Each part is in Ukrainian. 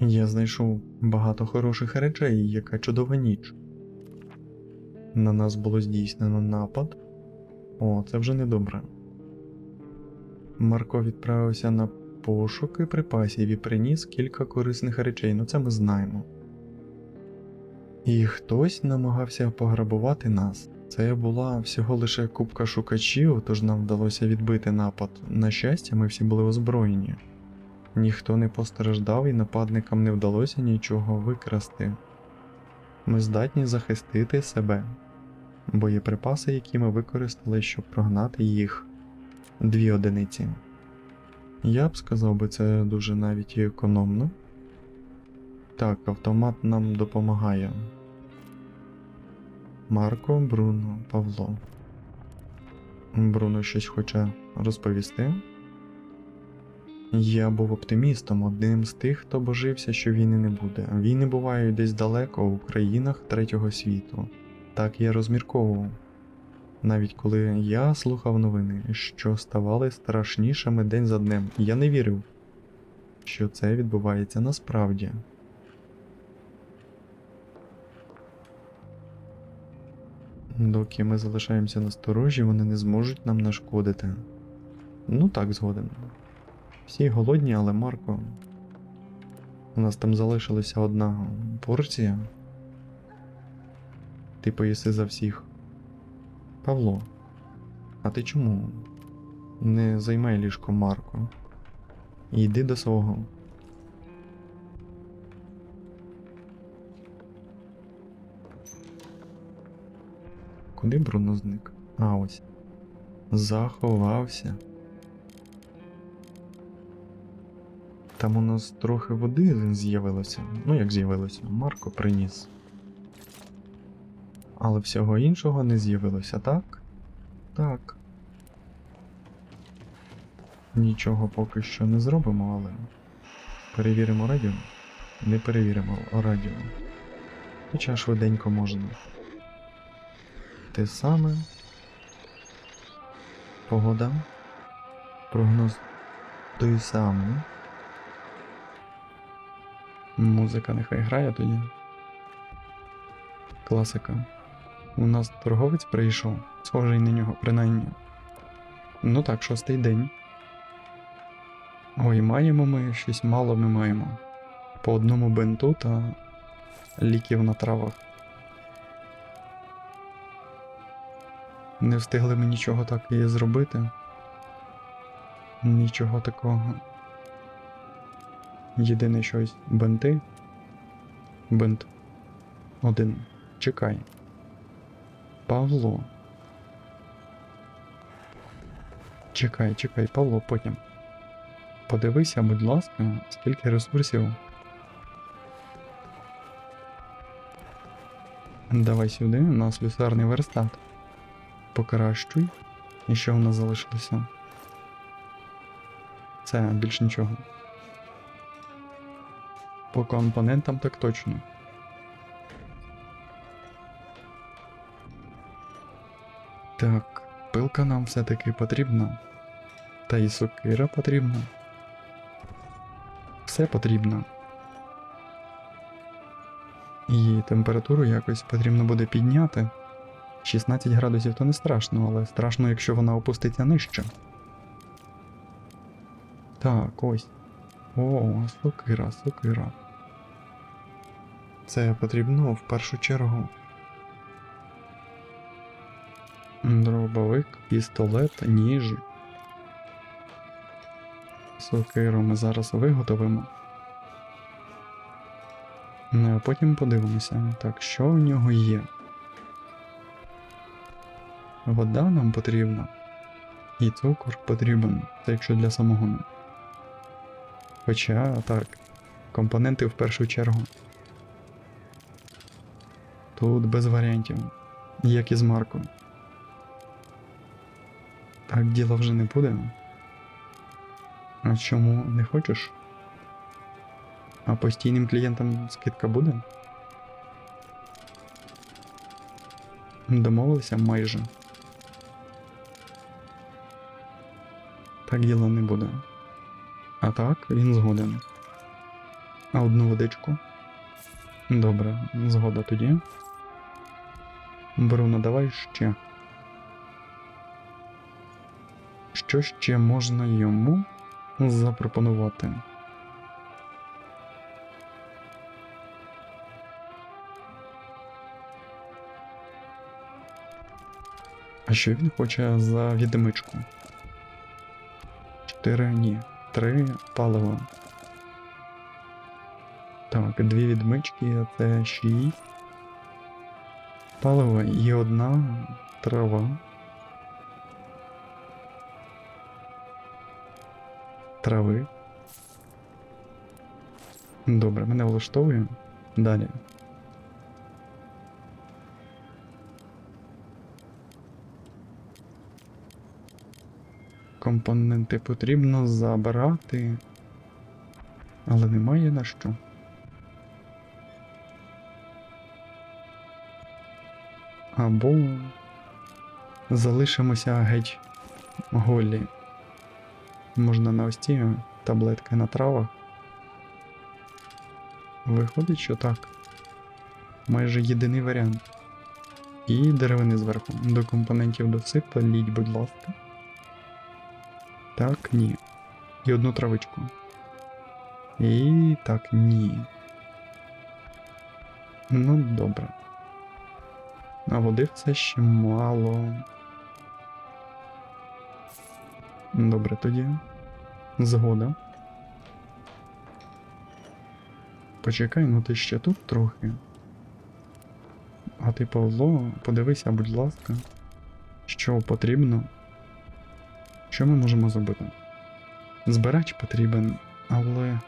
Я знайшов багато хороших речей, яка чудова ніч. На нас було здійснено напад. О, це вже недобре. Марко відправився на пошуки припасів і приніс кілька корисних речей, ну це ми знаємо. І хтось намагався пограбувати нас. Це була всього лише купка шукачів, тож нам вдалося відбити напад. На щастя, ми всі були озброєні. Ніхто не постраждав і нападникам не вдалося нічого викрасти. Ми здатні захистити себе. Боєприпаси, які ми використали, щоб прогнати їх дві одиниці. Я б сказав би, це дуже навіть і економно. Так, автомат нам допомагає. Марко, Бруно, Павло. Бруно щось хоче розповісти. Я був оптимістом, одним з тих, хто божився, що війни не буде. Війни бувають десь далеко у країнах третього світу. Так я розмірковував. Навіть коли я слухав новини, що ставали страшнішими день за днем, я не вірив, що це відбувається насправді. Доки ми залишаємося на сторожі, вони не зможуть нам нашкодити. Ну так, згоден. Всі голодні, але Марко. У нас там залишилася одна порція. Ти поїси за всіх. Павло, а ти чому? Не займай ліжко Марко. Йди до свого. Куди Бруно зник? А ось. Заховався. Там у нас трохи води з'явилося. Ну, як з'явилося, Марко приніс. Але всього іншого не з'явилося, так? Так. Нічого поки що не зробимо, але. Перевіримо радіо? Не перевіримо радіо. Хоча швиденько можна. Те саме. Погода. Прогноз той самий. Музика нехай грає тоді. Класика. У нас торговець прийшов, схожий на нього, принаймні. Ну так, шостий день. Ой, маємо ми щось мало ми маємо. По одному бенту та ліків на травах. Не встигли ми нічого так і зробити. Нічого такого. Єдине щось бенти. Бент. Один. Чекай. Павло. Чекай, чекай, Павло, потім. Подивися, будь ласка, скільки ресурсів. Давай сюди, у нас люсарний верстат. Покращуй. І що в нас залишилося? Це більш нічого. По компонентам так точно. Так, пилка нам все-таки потрібна. Та і сокира потрібна. Все потрібно. І температуру якось потрібно буде підняти. 16 градусів то не страшно, але страшно, якщо вона опуститься нижче. Так, ось. О, сокира, сокира. Це потрібно в першу чергу. Дробовик, пістолет, ніж. Сокиру ми зараз виготовимо. Ну, а потім подивимося, так, що в нього є. Вода нам потрібна. І цукор потрібен, це якщо для самогону. Хоча так, компоненти в першу чергу. Тут без варіантів, як і з Марком. Так діла вже не буде. А чому не хочеш? А постійним клієнтам скидка буде? Домовилися майже. Так діло не буде. А так, він згоден. А одну водичку. Добре, згода тоді. Бруно, давай ще. Що ще можна йому запропонувати? А що він хоче за відмичку? Чотири ні. Три паливо. Так, дві відмички, це 6. Паливо і одна трава. Трави. Добре, мене влаштовує. Далі. Компоненти потрібно забрати, але немає на що. Або залишимося геть голі. Можна на ось ці таблетки на травах. Виходить, що так. Майже єдиний варіант. І деревини зверху. До компонентів досипаліть, будь ласка. Так, ні. І одну травичку. І так, ні. Ну, добре. А води все ще мало. Добре тоді. Згода. Почекай, ну ти ще тут трохи. А ти, Павло, подивися, будь ласка, що потрібно. Що ми можемо зробити? Збирач потрібен, але.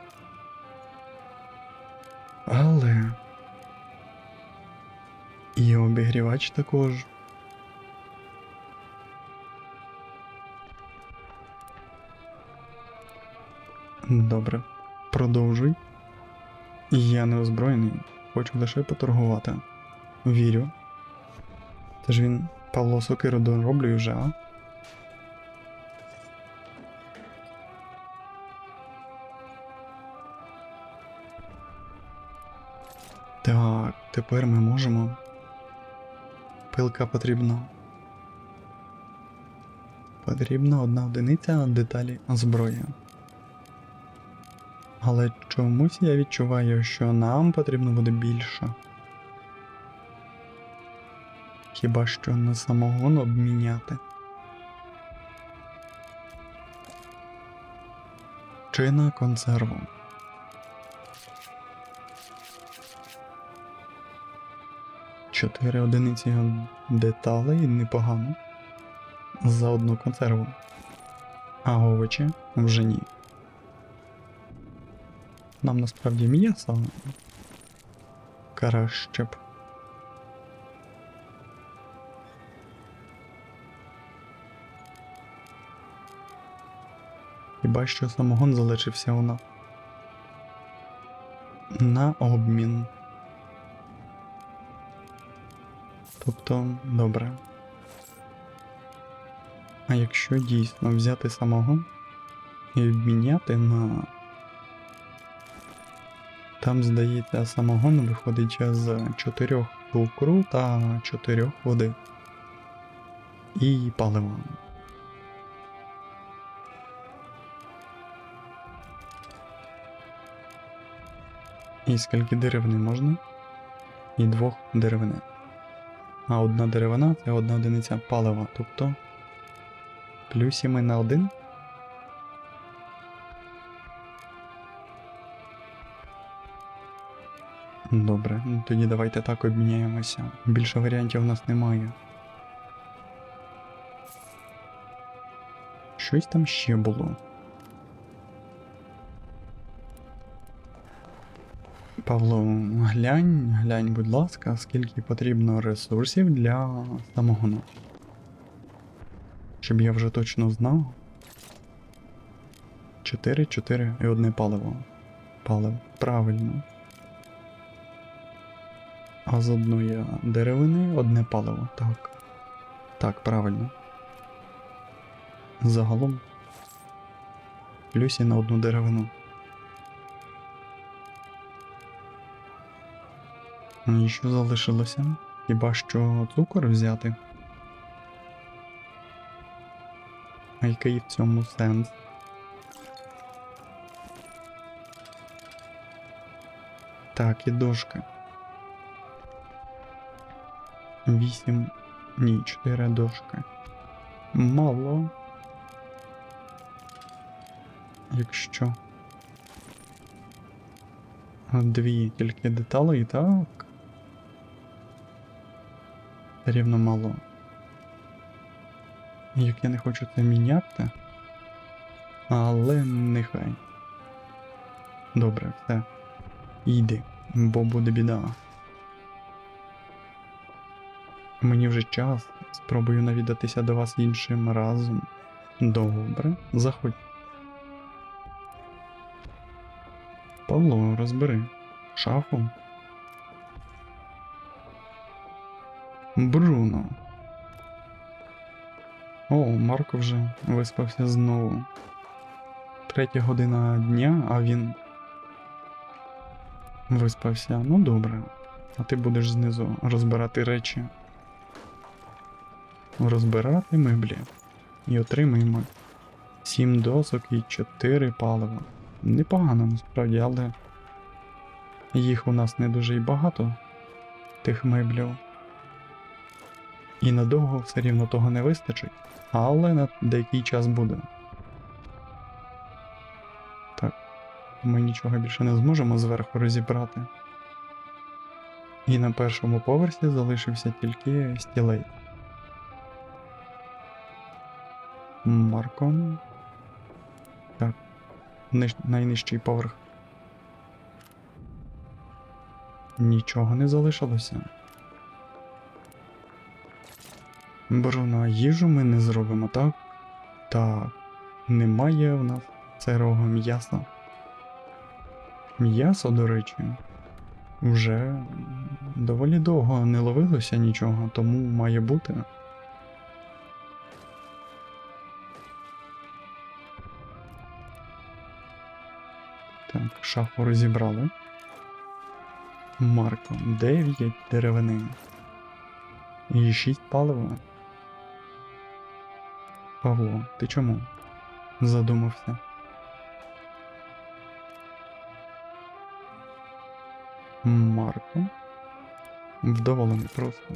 Але. І обігрівач також. Добре, продовжуй. Я не озброєний, хочу лише поторгувати. Вірю. Це ж він Павло Сокиру дороблює вже, а? Так, тепер ми можемо. Пилка потрібна. Потрібна одна одиниця деталі зброї. Але чомусь я відчуваю, що нам потрібно буде більше. Хіба що на самогон обміняти. Чи на консерву. Чотири одиниці деталей непогано. За одну консерву. А овочі вже ні. Нам насправді м'ясо. Краще б. Хіба що самогон залишився у нас. На обмін. Тобто, добре. А якщо дійсно взяти самогон і обміняти на. Там, здається, самогон виходить з 4 цукру та 4 води. І палива. І скільки деревини можна? І двох деревини. А одна деревина це одна одиниця палива, тобто плюсимо на один. Добре, ну тоді давайте так обміняємося. Більше варіантів у нас немає. Щось там ще було. Павло, глянь, глянь, будь ласка, скільки потрібно ресурсів для самогону. Щоб я вже точно знав. 4, 4 і одне паливо. Паливо. Правильно. А з одної деревини одне паливо. Так. Так, правильно. Загалом. Плюсі на одну деревину. І що залишилося? Хіба що цукор взяти? А який в цьому сенс? Так, і дошки. Вісім. Ні, чотири дошки. Мало. Якщо. Дві тільки деталей, так. Рівно мало. Як я не хочу це міняти. Але нехай. Добре, все. Йди, бо буде біда. Мені вже час. Спробую навідатися до вас іншим разом. Добре, заходь. Павло, розбери. Шафу. Бруно. О, Марко вже виспався знову. Третя година дня, а він. Виспався. Ну добре. А ти будеш знизу розбирати речі. Розбирати меблі. І отримаємо 7 досок і 4 палива. Непогано насправді, але їх у нас не дуже й багато, тих меблів. І надовго все рівно того не вистачить, але на деякий час буде. Так, ми нічого більше не зможемо зверху розібрати. І на першому поверсі залишився тільки стілець. Марко. Так. Ниж... Найнижчий поверх. Нічого не залишилося. Бруно, їжу ми не зробимо, так? Так. Немає в нас сирого м'яса. М'ясо, до речі, вже доволі довго не ловилося нічого, тому має бути. Так, шафу розібрали. Марко, 9 деревини. І 6 палива. Павло, ти чому? Задумався. Марко. Вдоволений просто.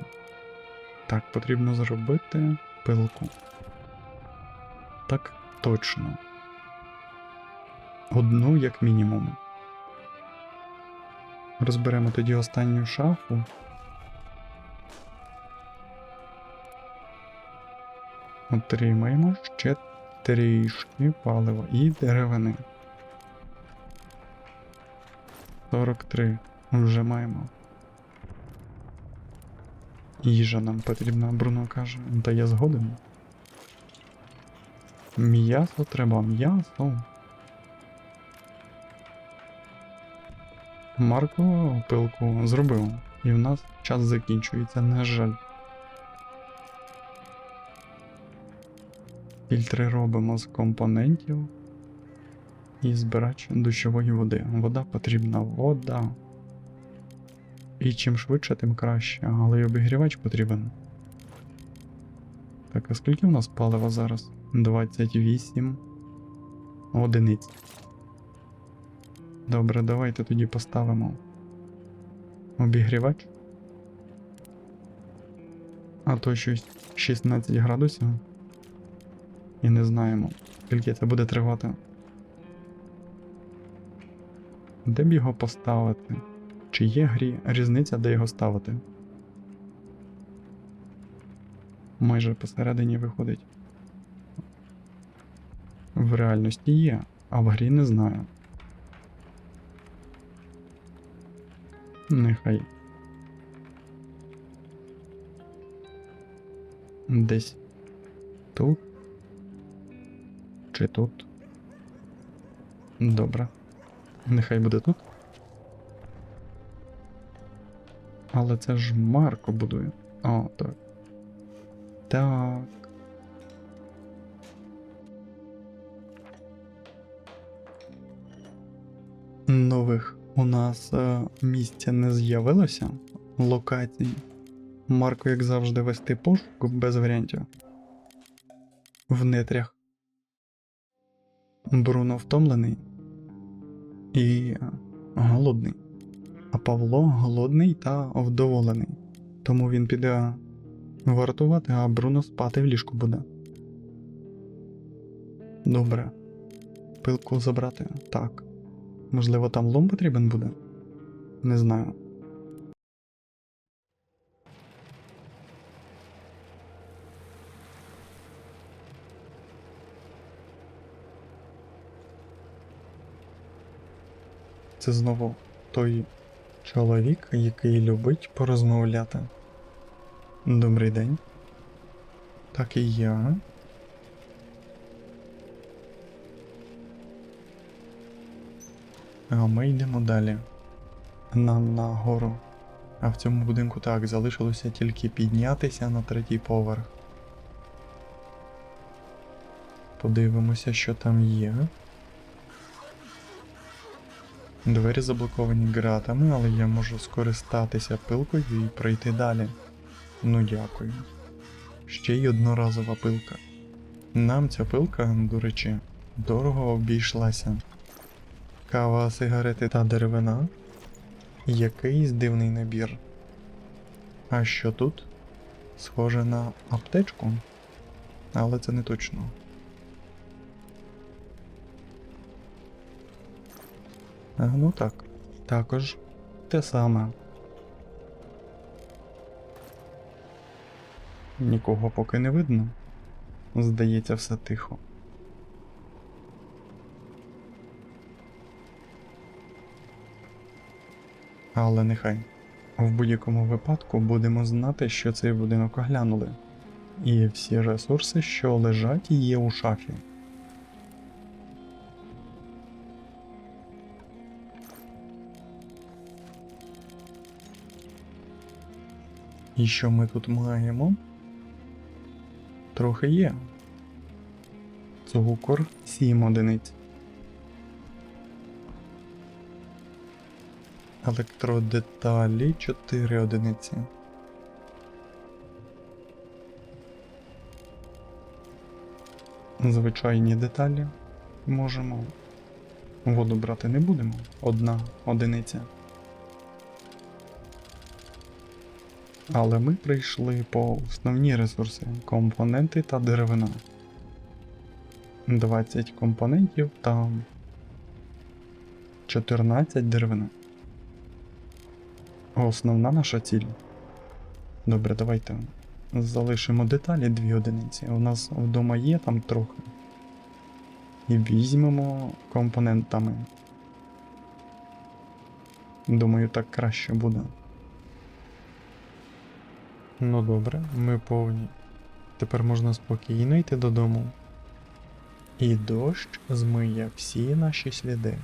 Так, потрібно зробити пилку. Так точно. Одну як мінімум. Розберемо тоді останню шафу. Отримаємо ще трішки палива і деревини. 43 вже маємо. Їжа нам потрібна, Бруно каже, та я згоден. М'ясо треба, м'ясо. Марко пилку зробив, і в нас час закінчується, на жаль. Фільтри робимо з компонентів і збирач дощової води. Вода потрібна, вода. І чим швидше, тим краще, але й обігрівач потрібен. Так, а скільки в нас палива зараз? 28 одиниць. Добре, давайте тоді поставимо обігрівач. А то щось 16 градусів. І не знаємо, скільки це буде тривати. Де б його поставити? Чи є грі різниця, де його ставити? Майже посередині виходить. В реальності є, а в грі не знаю. Нехай. Десь тут. Чи тут? Добре. Нехай буде тут. Але це ж Марко будує. О, так. Так. Нових у нас е, місця не з'явилося, локацій. Марко, як завжди, вести пошук без варіантів. В нетрях. Бруно втомлений і голодний. А Павло голодний та вдоволений. Тому він піде вартувати, а Бруно спати в ліжку буде. Добре. Пилку забрати? Так. Можливо, там лом потрібен буде? Не знаю. Це знову той чоловік, який любить порозмовляти. Добрий день. Так і я. А ми йдемо далі. Нам на. А в цьому будинку так, залишилося тільки піднятися на третій поверх. Подивимося, що там є. Двері заблоковані ґратами, але я можу скористатися пилкою і пройти далі. Ну дякую. Ще й одноразова пилка. Нам ця пилка, до речі, дорого обійшлася. Кава, сигарети та деревина. Якийсь дивний набір. А що тут? Схоже на аптечку, але це не точно. Ну так, також те саме. Нікого поки не видно. Здається, все тихо. Але нехай. В будь-якому випадку будемо знати, що цей будинок оглянули. І всі ресурси, що лежать, є у шафі. І що ми тут маємо? Трохи є. Цукор 7 одиниць. Електродеталі 4 одиниці. Звичайні деталі можемо. Воду брати не будемо. Одна одиниця. Але ми прийшли по основні ресурси компоненти та деревина. 20 компонентів та 14 деревина. Основна наша ціль. Добре, давайте залишимо деталі дві одиниці. У нас вдома є там трохи. І візьмемо компонентами. Думаю, так краще буде. Ну добре, ми повні. Тепер можна спокійно йти додому. І дощ змиє всі наші сліди.